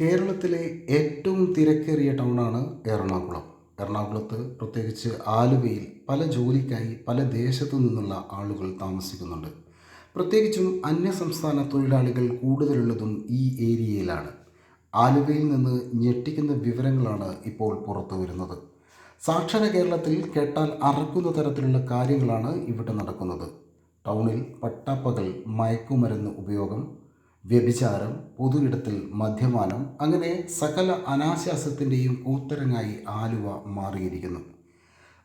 കേരളത്തിലെ ഏറ്റവും തിരക്കേറിയ ടൗണാണ് എറണാകുളം. എറണാകുളത്ത് പ്രത്യേകിച്ച് ആലുവയിൽ പല ജോലിക്കായി പല ദേശത്തു നിന്നുള്ള ആളുകൾ താമസിക്കുന്നുണ്ട്. പ്രത്യേകിച്ചും അന്യസംസ്ഥാന തൊഴിലാളികൾ കൂടുതലുള്ളതും ഈ ഏരിയയിലാണ്. ആലുവയിൽ നിന്ന് ഞെട്ടിക്കുന്ന വിവരങ്ങളാണ് ഇപ്പോൾ പുറത്തു വരുന്നത്. സാക്ഷര കേരളത്തിൽ കേട്ടാൽ അറക്കുന്ന തരത്തിലുള്ള കാര്യങ്ങളാണ് ഇവിടെ നടക്കുന്നത്. ടൗണിൽ പട്ടാപ്പകൽ മയക്കുമരുന്ന് ഉപയോഗം വ്യഭിചാരം പൊതുയിടത്തിൽ മദ്യപാനം അങ്ങനെ സകല അനാശാസ്യത്തിന്റെയും കൂത്തരങ്ങായി ആലുവ മാറിയിരിക്കുന്നു.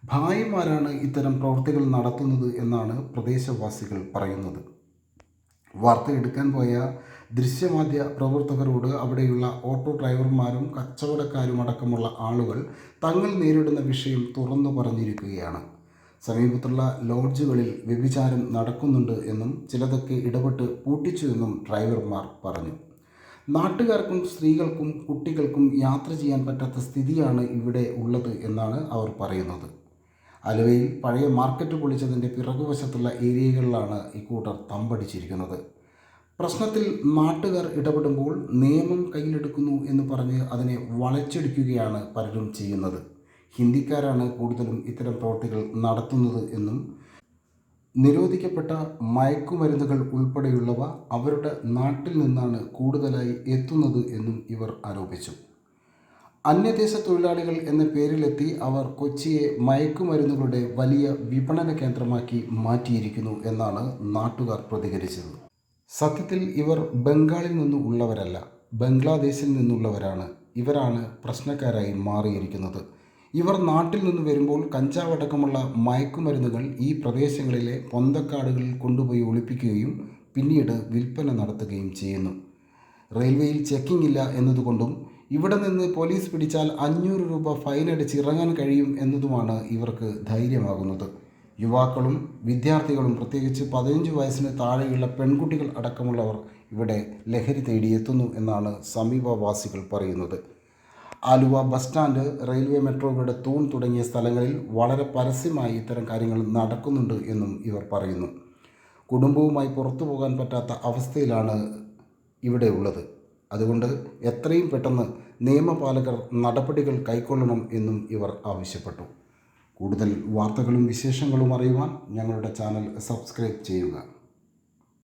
ഭായിമാരാണ് ഇത്തരം പ്രവൃത്തികൾ നടത്തുന്നത് എന്നാണ് പ്രദേശവാസികൾ പറയുന്നത്. വാർത്ത എടുക്കാൻ പോയ ദൃശ്യമാധ്യ പ്രവർത്തകരോട് അവിടെയുള്ള ഓട്ടോ ഡ്രൈവർമാരും കച്ചവടക്കാരും അടക്കമുള്ള ആളുകൾ തങ്ങൾ നേരിടുന്ന വിഷയം തുറന്നു പറഞ്ഞിരിക്കുകയാണ്. സമീപത്തുള്ള ലോഡ്ജുകളിൽ വ്യഭിചാരം നടക്കുന്നുണ്ട് എന്നും ചിലതൊക്കെ ഇടപെട്ട് പൂട്ടിച്ചു എന്നും ഡ്രൈവർമാർ പറഞ്ഞു. നാട്ടുകാർക്കും സ്ത്രീകൾക്കും കുട്ടികൾക്കും യാത്ര ചെയ്യാൻ പറ്റാത്ത സ്ഥിതിയാണ് ഇവിടെ ഉള്ളത് എന്നാണ് അവർ പറയുന്നത്. ആലുവയിൽ പഴയ മാർക്കറ്റ് പൊളിച്ചതിന്റെ പിറകുവശത്തുള്ള ഏരിയകളിലാണ് ഇക്കൂട്ടർ തമ്പടിച്ചിരിക്കുന്നത്. പ്രശ്നത്തിൽ നാട്ടുകാർ ഇടപെടുമ്പോൾ നിയമം കയ്യിലെടുക്കുന്നു എന്ന് പറഞ്ഞ് അതിനെ വളച്ചൊടിക്കുകയാണ് പലരും ചെയ്യുന്നത്. ഹിന്ദിക്കാരാണ് കൂടുതലും ഇത്തരം പ്രവൃത്തികൾ നടത്തുന്നത് എന്നും നിരോധിക്കപ്പെട്ട മയക്കുമരുന്നുകൾ ഉൾപ്പെടെയുള്ളവ അവരുടെ നാട്ടിൽ നിന്നാണ് കൂടുതലായി എത്തുന്നത് എന്നും ഇവർ ആരോപിച്ചു. അന്യദേശ തൊഴിലാളികൾ എന്ന പേരിലെത്തി അവർ കൊച്ചിയെ മയക്കുമരുന്നുകളുടെ വലിയ വിപണന കേന്ദ്രമാക്കി മാറ്റിയിരിക്കുന്നു എന്നാണ് നാട്ടുകാർ പ്രതികരിച്ചത്. സത്യത്തിൽ ഇവർ ബംഗാളിൽ നിന്നും ഉള്ളവരല്ല ബംഗ്ലാദേശിൽ നിന്നുള്ളവരാണ്. ഇവരാണ് പ്രശ്നക്കാരായി മാറിയിരിക്കുന്നത്. ഇവർ നാട്ടിൽ നിന്ന് വരുമ്പോൾ കഞ്ചാവടക്കമുള്ള മയക്കുമരുന്നുകൾ ഈ പ്രദേശങ്ങളിലെ പൊന്തക്കാടുകളിൽ കൊണ്ടുപോയി ഒളിപ്പിക്കുകയും പിന്നീട് വിൽപ്പന നടത്തുകയും ചെയ്യുന്നു. റെയിൽവേയിൽ ചെക്കിംഗ് ഇല്ല എന്നതുകൊണ്ടും ഇവിടെ നിന്ന് പോലീസ് പിടിച്ചാൽ അഞ്ഞൂറ് രൂപ ഫൈൻ അടിച്ച് ഇറങ്ങാൻ കഴിയും എന്നതുമാണ് ഇവർക്ക് ധൈര്യമാകുന്നത്. യുവാക്കളും വിദ്യാർത്ഥികളും പ്രത്യേകിച്ച് പതിനഞ്ച് വയസ്സിന് താഴെയുള്ള പെൺകുട്ടികൾ അടക്കമുള്ളവർ ഇവിടെ ലഹരി തേടിയെത്തുന്നു എന്നാണ് സമീപവാസികൾ പറയുന്നത്. ആലുവ ബസ് സ്റ്റാൻഡ് റെയിൽവേ മെട്രോകളുടെ തൂൺ തുടങ്ങിയ സ്ഥലങ്ങളിൽ വളരെ പരസ്യമായി ഇത്തരം കാര്യങ്ങൾ നടക്കുന്നുണ്ട് എന്നും ഇവർ പറയുന്നു. കുടുംബവുമായി പുറത്തു പോകാൻ പറ്റാത്ത അവസ്ഥയിലാണ് ഇവിടെ ഉള്ളത്. അതുകൊണ്ട് എത്രയും പെട്ടെന്ന് നിയമപാലകർ നടപടികൾ കൈക്കൊള്ളണം എന്നും ഇവർ ആവശ്യപ്പെട്ടു. കൂടുതൽ വാർത്തകളും വിശേഷങ്ങളും അറിയുവാൻ ഞങ്ങളുടെ ചാനൽ സബ്സ്ക്രൈബ് ചെയ്യുക.